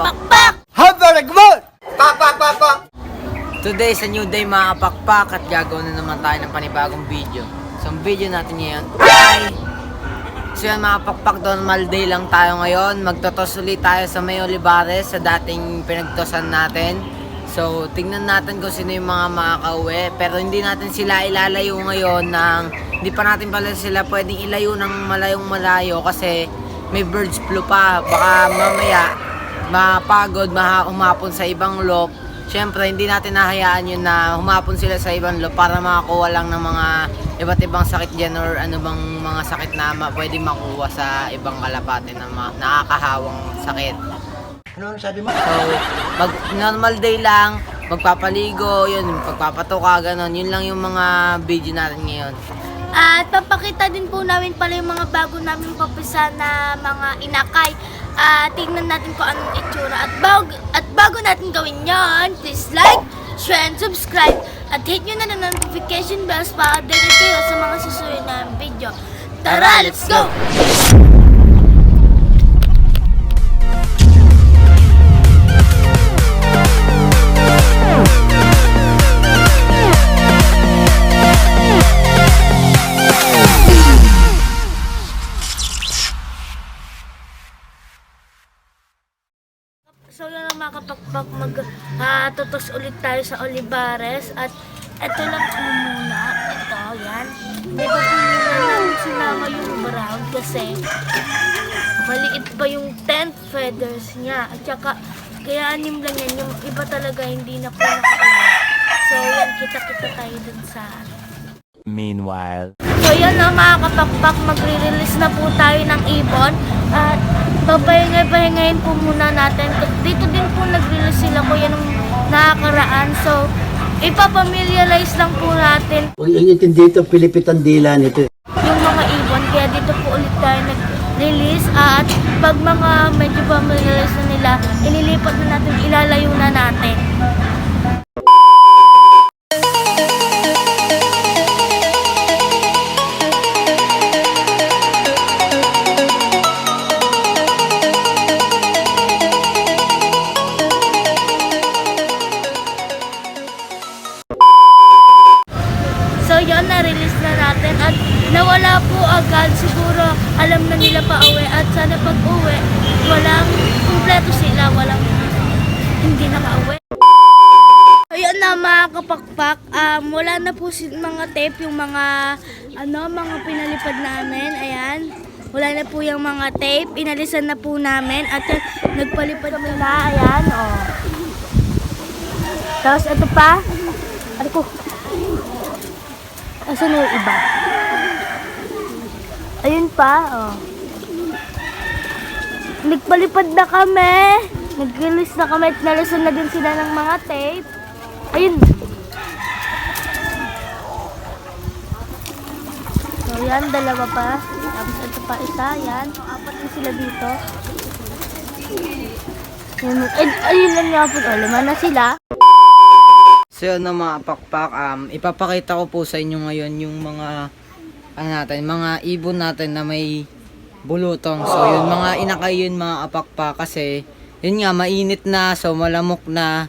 kapakpak! Pak, pak, pak, pak! Today is a new day mga kapakpak at gagawin na naman tayo ng panibagong video. So ang video natin ngayon ay... So yan mga kapakpak, normal day lang tayo ngayon. Magtotos ulit tayo sa May Olivares sa dating pinagtosan natin. So tingnan natin kung sino yung mga makakauwi. Pero hindi natin sila ilalayo ngayon ng... Hindi pa natin pala sila pwedeng ilayo ng malayong malayo kasi may birds flu pa. Baka mamaya mapagod, maha umapon sa ibang loop. Siyempre, hindi natin nahayaan yun na humapon sila sa ibang loop para makakuha lang ng mga iba't ibang sakit dyan or ano bang mga sakit na ma- pwede makuha sa ibang kalapate na ma- nakakahawang sakit. Ano ang sabi mo? So, pag normal day lang, magpapaligo, yun, pagpapatuka, ganon. Yun lang yung mga video natin ngayon. At papakita din po namin pala yung mga bago namin papisa na mga inakay. At tingnan natin kung anong itsura. At bago, at bago natin gawin yon, please like, share, and subscribe. At hit nyo na ng notification bells para update kayo sa mga susunod na video. Tara, let's go! Tutos ulit tayo sa Olivares at ito lang po muna. Ito, yan. Hindi pa po muna namin sinama yung brown kasi maliit pa yung tent feathers niya. At saka, kaya anim lang yan. Yung iba talaga hindi na po nakauwi. So yan, kita-kita tayo dun sa Meanwhile. So yun na mga kapakpak, magre-release na po tayo ng ibon at papahingay-pahingayin po muna natin. Dito din po nag-release sila ko yan nakakaraan. So ipapamiliarize lang po natin Huwag yung intindi ito, Pilipit ang dila nito. yung mga ibon. Kaya dito po ulit tayo nag-release at pag mga medyo familiarize na nila, ililipat na natin, ilalayo na natin. Nawala po agad. Siguro alam na nila pa uwi at sana pag uwi, walang kumpleto sila, walang hindi nakauwi. Ayun na mga kapakpak, um, wala na po si mga tape, yung mga ano, mga pinalipad namin, ayan. Wala na po yung mga tape, inalisan na po namin at nagpalipad kami na, ayan, oh. Tapos ito pa, ano ko, Asan yung iba? Ayun pa, oh. Nagpalipad na kami. Nag-release na kami at nalisan na din sila ng mga tape. Ayun. So, yan, dalawa pa. Tapos ito pa isa, yan. Apat na sila dito. Yan, ay, ayun lang nga po. Oh, lima na sila. So yun na mga pakpak, um, ipapakita ko po sa inyo ngayon yung mga ano natin, mga ibon natin na may bulutong. So yun mga inakay yun mga apakpak kasi yun nga mainit na so malamok na.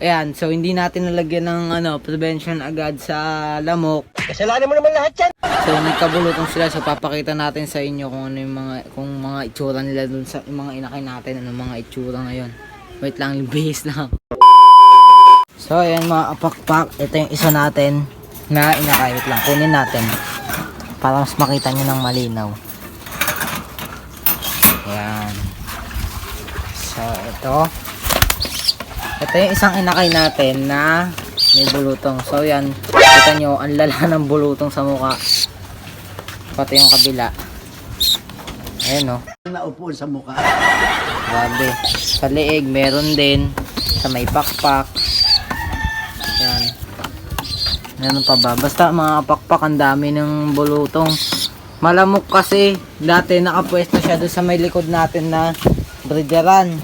Ayan, so hindi natin nalagyan ng ano, prevention agad sa lamok. Kasalanan mo naman lahat yan! So nagkabulutong sila so papakita natin sa inyo kung ano yung mga kung mga itsura nila dun sa yung mga inakay natin, ano mga itsura ngayon. Wait lang, bihis lang. So, ayan mga apakpak. Ito yung isa natin na inakay. Wait lang, kunin natin. Para mas makita nyo ng malinaw. Ayan. So, ito. Ito yung isang inakay natin na may bulutong. So, yan. Kita nyo, ang lala ng bulutong sa mukha. Pati yung kabila. Ayan o. Naupo sa mukha. Grabe. Sa leeg, meron din. Sa may pakpak. Yan. Meron pa ba? Basta mga pakpak, ang dami ng bulutong. Malamok kasi. Dati nakapwesto siya doon sa may likod natin na breederan.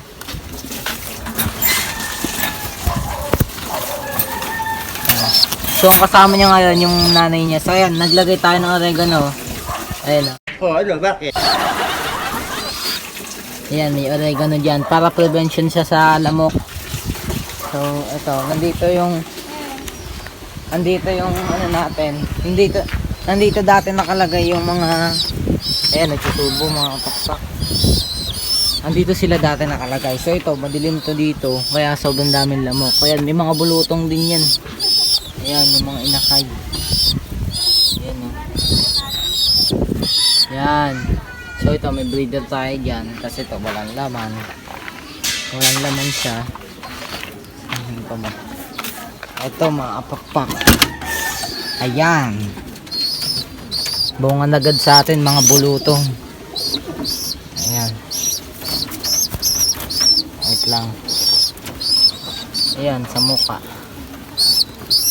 So, ang kasama niya ngayon, yung nanay niya. So, ayan, naglagay tayo ng oregano. Ayan. oh. Oh, ano, bakit? Ayan, may oregano dyan. Para prevention siya sa lamok. So, ito. Nandito yung... Nandito yung ano natin. Nandito, nandito dati nakalagay yung mga... Ayan, nagtutubo mga pakpak. Andito sila dati nakalagay. So ito, madilim to dito. Kaya sobrang daming lamok. Kaya may mga bulutong din yan. Ayan, yung mga inakay. Ayan o. Yan. So ito, may breeder tayo dyan. Kasi ito, walang laman. Walang laman siya. Ano pa ba? Ito, mga apakpak. Ayan. Bunga agad sa atin, mga bulutong. Ayan. Wait lang. Ayan, sa muka.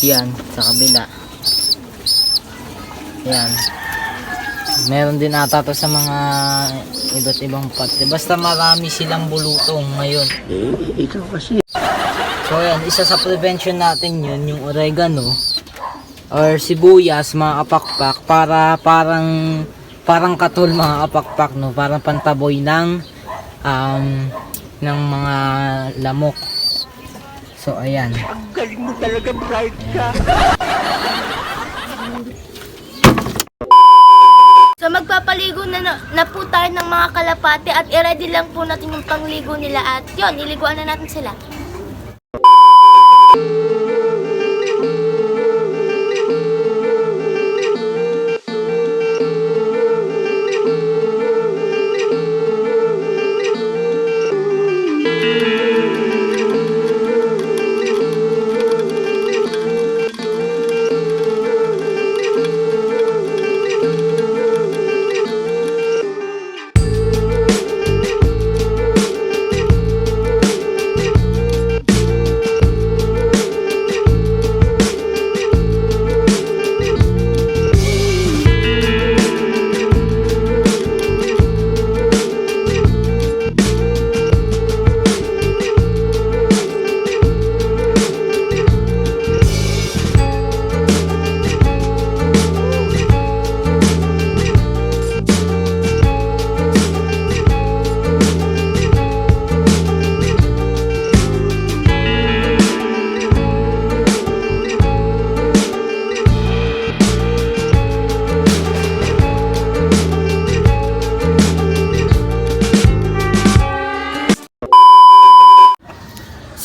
Yan, sa kabila. Yan. Meron din ata to sa mga iba't ibang pati. Basta marami silang bulutong ngayon. Eh, ikaw kasi. So yan, isa sa prevention natin yun, yung oregano or sibuyas, mga apakpak para parang parang katul mga apakpak no, parang pantaboy ng um, ng mga lamok. So ayan. Galing mo talaga, bright ka. So magpapaligo na, na, na po tayo ng mga kalapate at i-ready lang po natin yung pangligo nila at yon, iliguan na natin sila.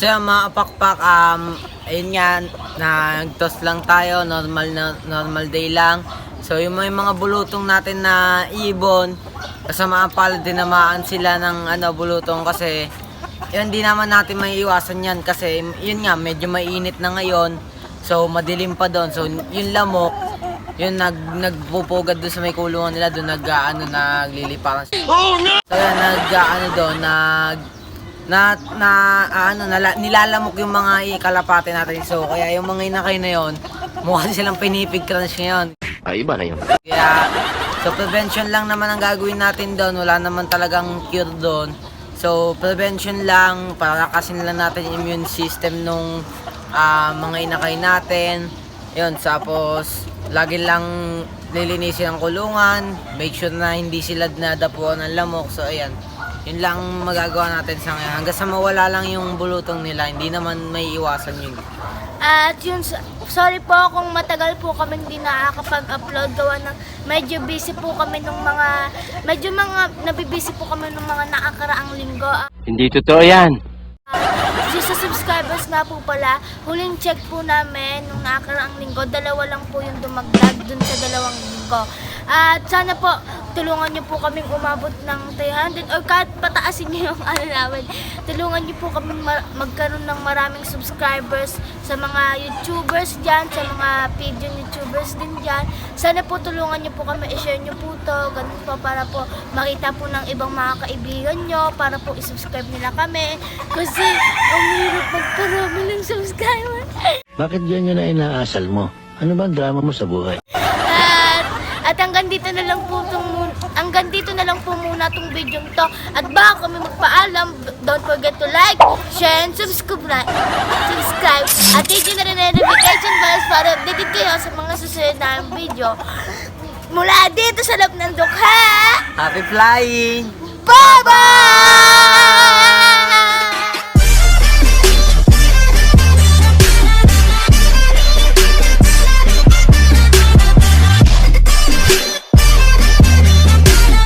So yan, mga apakpak, um, ayun nga, nag-toss lang tayo, normal na normal day lang. So yung may mga bulutong natin na ibon, kasama pala dinamaan sila ng ano bulutong kasi yun di naman natin may iwasan yan kasi yun nga medyo mainit na ngayon. So madilim pa doon. So yung lamok, yun nag nagpupugad doon sa may kulungan nila doon nag ano nagliliparan. Oh no! So yan nag ano doon nag na na ano nala, nilalamok yung mga ikalapate natin. So kaya yung mga inakay na yon, mukha silang pinipig crunch ngayon. Ay, iba na yun. Kaya so prevention lang naman ang gagawin natin doon. Wala naman talagang cure doon. So prevention lang para kasi lang natin yung immune system nung ah, mga inakay natin. Yun, tapos lagi lang lilinisin ang kulungan, make sure na hindi sila nadapuan ng lamok. So ayan, yun lang magagawa natin sa ngayon. Hanggang sa mawala lang yung bulutong nila, hindi naman may iwasan yun. At yun, sorry po kung matagal po kami hindi nakakapag-upload gawa ng medyo busy po kami nung mga, medyo mga, nabibisi po kami nung mga nakakaraang linggo. Hindi totoo yan. Just sa subscribers nga po pala, huling check po namin nung nakakaraang linggo, dalawa lang po yung dumagdag dun sa dalawang linggo. At sana po, tulungan niyo po kaming umabot ng 300 or kahit pataasin niyo yung ano namin. Tulungan niyo po kami magkaroon ng maraming subscribers sa mga YouTubers dyan, sa mga Pigeon YouTubers din dyan. Sana po tulungan niyo po kami, i-share niyo po to, ganun po para po makita po ng ibang mga kaibigan niyo, para po i-subscribe nila kami. Kasi ang hirap magparami ng subscriber. Bakit ganyan na inaasal mo? Ano ba ang drama mo sa buhay? At, at hanggang dito na lang po tong, mun- hanggang dito na lang po muna tong video to. At bago kami magpaalam, don't forget to like, share, and subscribe. Subscribe. At hit nyo na rin ang notification bells para updated kayo sa mga susunod na video. Mula dito sa loob ng dukha. Happy flying! Bye-bye!